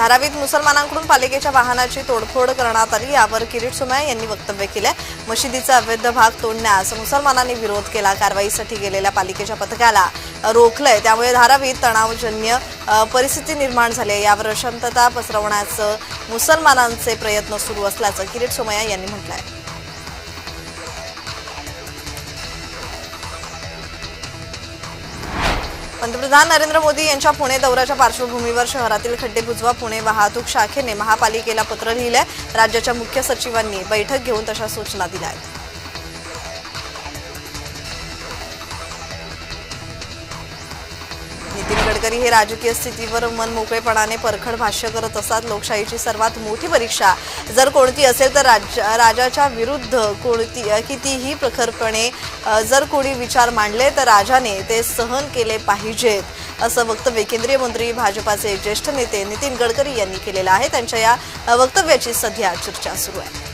धारावीत मुसलमानांकडून पालिकेच्या वाहनाची तोडफोड करण्यात आली. यावर किरीट सोमय्या यांनी वक्तव्य केलंय मशिदीचा अवैध भाग तोडण्यास मुसलमानांनी विरोध केला. कारवाईसाठी गेलेल्या पालिकेच्या पथकाला रोखलंय. त्यामुळे धारावीत तणावजन्य परिस्थिती निर्माण झाली आहे. यावर अशांतता पसरवण्याचं मुसलमानांचे प्रयत्न सुरू असल्याचं किरीट सोमया यांनी म्हटलं आहे पंतप्रधान नरेंद्र मोदी यांच्या पुणे दौऱ्याच्या पार्श्वभूमीवर शहरातील खड्डे बुजवा पुणे वाहतूक शाखेने महापालिकेला पत्र लिहिलंय. राज्याच्या मुख्य सचिवांनी बैठक घेऊन तशा सूचना दिल्या आहेत. नितीन गडकरी हे राजकीय स्थितीवर मन मोकळेपणाने परखड भाष्य करत असतात. लोकशाहीची सर्वात मोठी परीक्षा. जर कोणती असेल तर राज राजाच्या विरुद्ध कोणती कितीही प्रखरपणे जर कोणी विचार मांडले तर राजाने ते सहन केले पाहिजेत असं वक्तव्य केंद्रीय मंत्री भाजपाचे ज्येष्ठ नेते नितीन गडकरी यांनी केलेलं आहे. त्यांच्या या वक्तव्याची सध्या चर्चा सुरू आहे.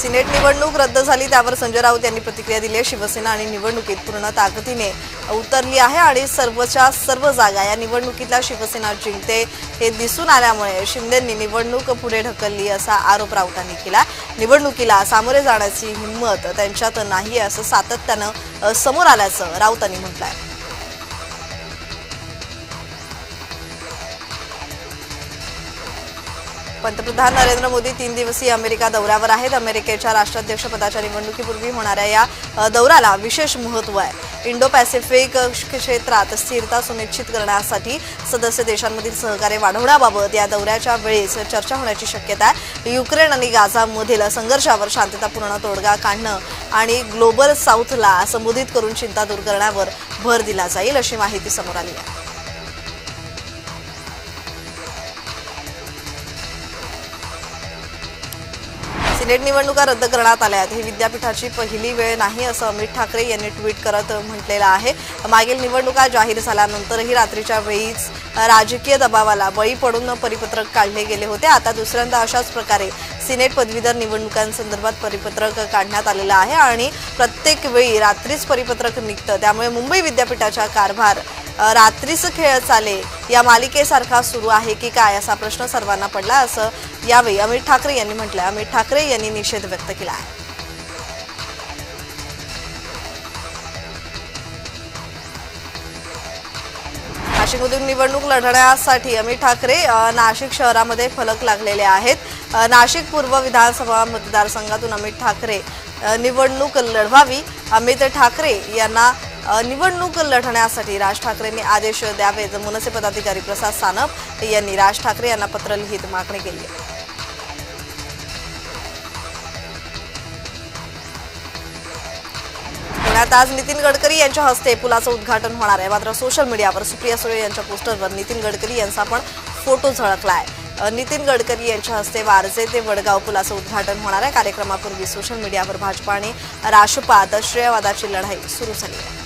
सिनेट निवडणूक रद्द झाली त्यावर संजय राऊत यांनी प्रतिक्रिया दिली आहे. शिवसेना आणि निवडणुकीत पूर्ण ताकदीने उतरली आहे आणि सर्वच्या सर्व जागा या निवडणुकीतला शिवसेना जिंकते हे दिसून आल्यामुळे शिंदेंनी निवडणूक पुढे ढकलली असा आरोप राऊतांनी केला. निवडणुकीला सामोरे जाण्याची हिंमत त्यांच्यात नाही असं सातत्यानं समोर आल्याचं राऊतांनी म्हटलं आहे पंतप्रधान नरेंद्र मोदी तीन दिवसीय अमेरिका दौऱ्यावर आहेत. अमेरिकेच्या राष्ट्राध्यक्षपदाच्या निवडणुकीपूर्वी होणाऱ्या या दौऱ्याला विशेष महत्त्व आहे. इंडो पॅसिफिक क्षेत्रात स्थिरता सुनिश्चित करण्यासाठी सदस्य देशांमधील सहकार्य वाढवण्याबाबत या दौऱ्याच्या वेळेस चर्चा होण्याची शक्यता आहे. युक्रेन आणि गाझामधील संघर्षावर शांततापूर्ण तोडगा काढणं आणि ग्लोबल साऊथला संबोधित करून चिंता दूर करण्यावर भर दिला जाईल अशी माहिती समोर आली आहे. सिनेट निवडणुका रद्द करण्यात आल्या आहेत. ही विद्यापीठाची पहिली वेळ नाही असं अमित ठाकरे यांनी ट्विट करत म्हटलेलं आहे. मागील निवडणुका जाहीर झाल्यानंतरही रात्रीच्या वेळीच राजकीय दबावाला बळी पडून परिपत्रक काढले गेले होते. आता दुसऱ्यांदा अशाच प्रकारे सिनेट पदवीधर निवडणुकांसंदर्भात परिपत्रक काढण्यात आलेलं आहे आणि प्रत्येक वेळी रात्रीच परिपत्रक निघतं. त्यामुळे मुंबई विद्यापीठाचा कारभार रात्रीच खेळ चाले या मालिकेसारखा सुरू आहे की काय असा प्रश्न सर्वांना पडला असं यावेळी अमित ठाकरे यांनी म्हटलं अमित ठाकरे यांनी निषेध व्यक्त केला आहे. नाशिकमधून निवडणूक लढण्यासाठी अमित ठाकरे नाशिक शहरामध्ये फलक लागलेले आहेत. नाशिक पूर्व विधानसभा मतदारसंघातून अमित ठाकरे निवडणूक लढवावी. अमित ठाकरे यांना निवडणूक लढण्यासाठी राज ठाकरेंनी आदेश द्यावेत. मनसे पदाधिकारी प्रसाद सानप यांनी राज ठाकरे यांना पत्र लिहित मागणी केली आहे. पुण्यात आज नितीन गडकरी यांच्या हस्ते पुलाचं उद्घाटन होणार आहे. मात्र सोशल मीडियावर सुप्रिया सुळे यांच्या पोस्टरवर नितीन गडकरी यांचा पण फोटो झळकलाय. नितीन गडकरी यांच्या हस्ते वारजे ते वडगाव पुलाचं उद्घाटन होणार आहे. कार्यक्रमापूर्वी सोशल मीडियावर भाजपा आणि राष्ट्रपात श्रेयवादाची लढाई सुरू झाली आहे.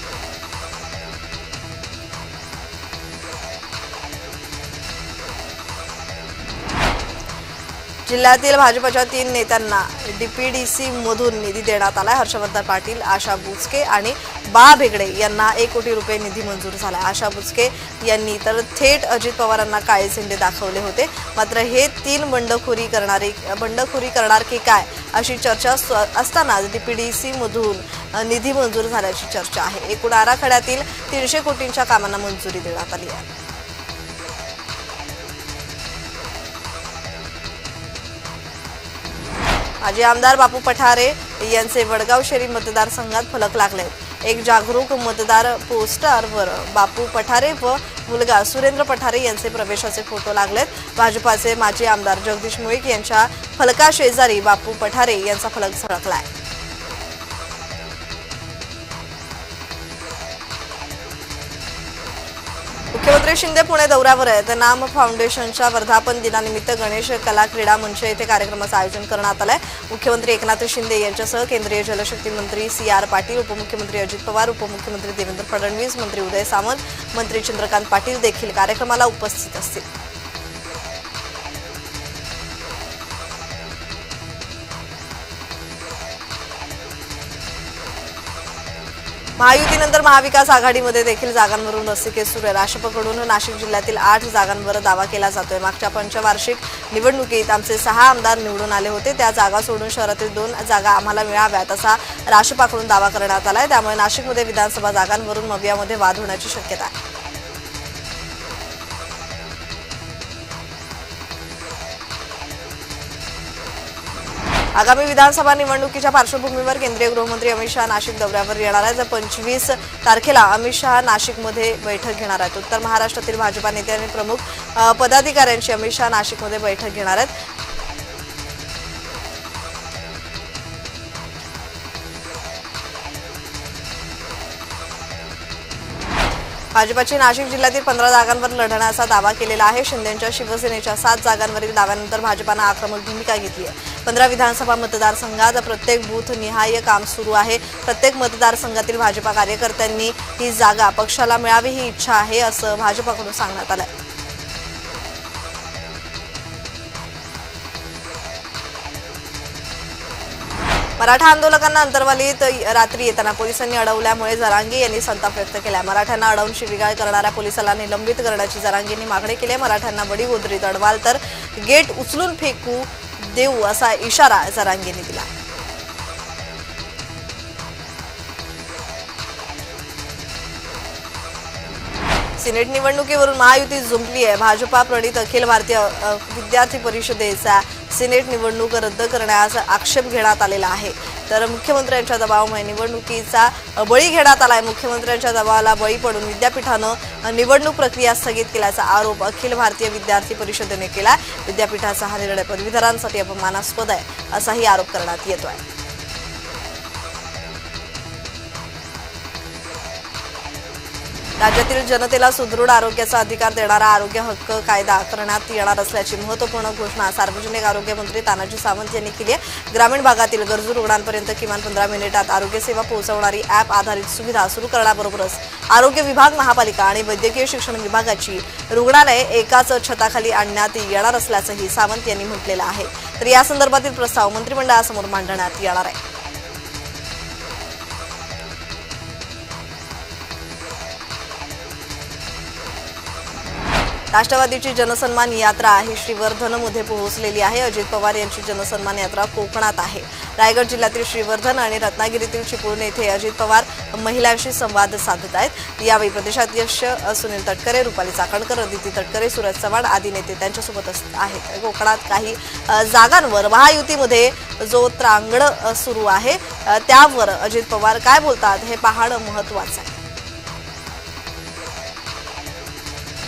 जिल्ह्यातील भाजपच्या तीन नेत्यांना डीपीडीसी मधून निधी देण्यात आलाय. हर्षवर्धन पाटील आशा बुचके आणि बा भेगडे यांना एक कोटी रुपये निधी मंजूर झाला आशा बुचके यांनी तर थेट अजित पवारांना काळे झेंडे दाखवले होते. मात्र हे तीन बंडखोरी करणारे बंडखोरी करणार की काय अशी चर्चा स्व- असतानाच डीपीडीसी मधून निधी मंजूर झाल्याची चर्चा आहे. एकूण आराखड्यातील तीनशे कोटींच्या कामांना मंजुरी देण्यात आली आहे. माजी आमदार बापू पठारे यांचे वडगाव शहरी मतदारसंघात फलक लागले. एक जागरूक मतदार पोस्टरवर बापू पठारे व मुलगा सुरेंद्र पठारे यांचे प्रवेशाचे फोटो लागलेत. भाजपाचे माजी आमदार जगदीश मुळीक यांच्या फलकाशेजारी बापू पठारे यांचा फलक झळकलाय. मुख्यमंत्री शिंदे पुणे दौऱ्यावर आहेत. नाम फाउंडेशनच्या वर्धापन दिनानिमित्त गणेश कला क्रीडा मंच येथे कार्यक्रमाचं आयोजन करण्यात आलंय. मुख्यमंत्री एकनाथ शिंदे यांच्यासह केंद्रीय जलशक्ती मंत्री सी आर पाटील उपमुख्यमंत्री अजित पवार उपमुख्यमंत्री देवेंद्र फडणवीस मंत्री उदय सामंत मंत्री चंद्रकांत पाटील देखील कार्यक्रमाला उपस्थित असतील. महायुतीनंतर महाविकास आघाडीमध्ये देखील जागांवरून रस्सीकेस सुरू आहे राष्ट्रपकडून नाशिक जिल्ह्यातील आठ जागांवर दावा केला जातोय. मागच्या पंचवार्षिक निवडणुकीत आमचे सहा आमदार निवडून आले होते. त्या जागा सोडून शहरातील दोन जागा आम्हाला मिळाव्यात असा राष्ट्रपाकडून दावा करण्यात आलाय. त्यामुळे नाशिकमध्ये विधानसभा जागांवरून मवियामध्ये वाद होण्याची शक्यता आहे. आगामी विधानसभा निवडणुकीच्या पार्श्वभूमीवर केंद्रीय गृहमंत्री अमित शहा नाशिक दौऱ्यावर येणार आहेत. तर पंचवीस तारखेला अमित शहा नाशिकमध्ये बैठक घेणार आहेत. उत्तर महाराष्ट्रातील भाजपा नेते आणि प्रमुख पदाधिकाऱ्यांची अमित शहा नाशिकमध्ये बैठक घेणार आहेत. भाजपाची नाशिक जिल्ह्यातील पंधरा जागांवर लढण्याचा दावा केलेला आहे. शिंदेच्या शिवसेनेच्या सात जागांवरील दाव्यानंतर भाजपानं आक्रमक भूमिका घेतली आहे. पंधरा विधानसभा मतदारसंघात प्रत्येक बूथ निहाय काम सुरू आहे. प्रत्येक मतदारसंघातील भाजपा कार्यकर्त्यांनी ही जागा पक्षाला मिळावी ही इच्छा आहे असं भाजपाकडून सांगण्यात आलंय. मराठा आंदोलकांना अंतर्वालीत रात्री येताना पोलिसांनी अडवल्यामुळे जरांगे यांनी संताप व्यक्त केला. मराठ्यांना अडवून शिवीगाळ करणाऱ्या पोलिसाला निलंबित करण्याची जरांगेंनी मागणी केली. मराठ्यांना बडी गोदरीत अडवाल तर गेट उचलून फेकू देऊ असा इशारा जरांगेंनी दिला. सिनेट निवडणुकीवरून महायुती झुंपली आहे. भाजपा प्रणित अखिल भारतीय विद्यार्थी परिषदेचा सिनेट निवडणूक रद्द करण्याचा आक्षेप घेण्यात आलेला आहे. तर मुख्यमंत्र्यांच्या दबावामुळे निवडणुकीचा बळी घेण्यात आला आहे मुख्यमंत्र्यांच्या दबावाला बळी पडून विद्यापीठानं निवडणूक प्रक्रिया स्थगित केल्याचा आरोप अखिल भारतीय विद्यार्थी परिषदेने केला विद्यापीठाचा हा निर्णय पदवीधरांसाठी अपमानास्पद आहे असाही आरोप करण्यात येतो आहे राज्यातील जनतेला सुदृढ आरोग्याचा अधिकार देणारा आरोग्य हक्क कायदा करण्यात येणार असल्याची महत्त्वपूर्ण घोषणा सार्वजनिक आरोग्य मंत्री तानाजी सावंत यांनी केली आहे. ग्रामीण भागातील गरजू रुग्णांपर्यंत किमान पंधरा मिनिटात आरोग्य सेवा पोहोचवणारी ॲप आधारित सुविधा सुरू करण्याबरोबरच आरोग्य विभाग महापालिका आणि वैद्यकीय शिक्षण विभागाची रुग्णालये एकाच छताखाली आणण्यात येणार असल्याचंही सावंत यांनी म्हटलेलं आहे. तर या संदर्भातील प्रस्ताव मंत्रिमंडळासमोर मांडण्यात येणार आहे. राष्ट्रवादीची जनसन्मान यात्रा ही श्रीवर्धनमध्ये पोहोचलेली आहे. अजित पवार यांची जनसन्मान यात्रा कोकणात आहे. रायगड जिल्ह्यातील श्रीवर्धन आणि रत्नागिरीतील चिपळूण येथे अजित पवार महिलांशी संवाद साधत आहेत. यावेळी प्रदेशाध्यक्ष सुनील तटकरे रुपाली चाकणकर अदिती तटकरे सूरज चव्हाण आदी नेते त्यांच्यासोबत आहेत. कोकणात काही जागांवर महायुतीमध्ये जो त्रांगड सुरू आहे. त्यावर अजित पवार काय बोलतात हे पाहणं महत्वाचं आहे.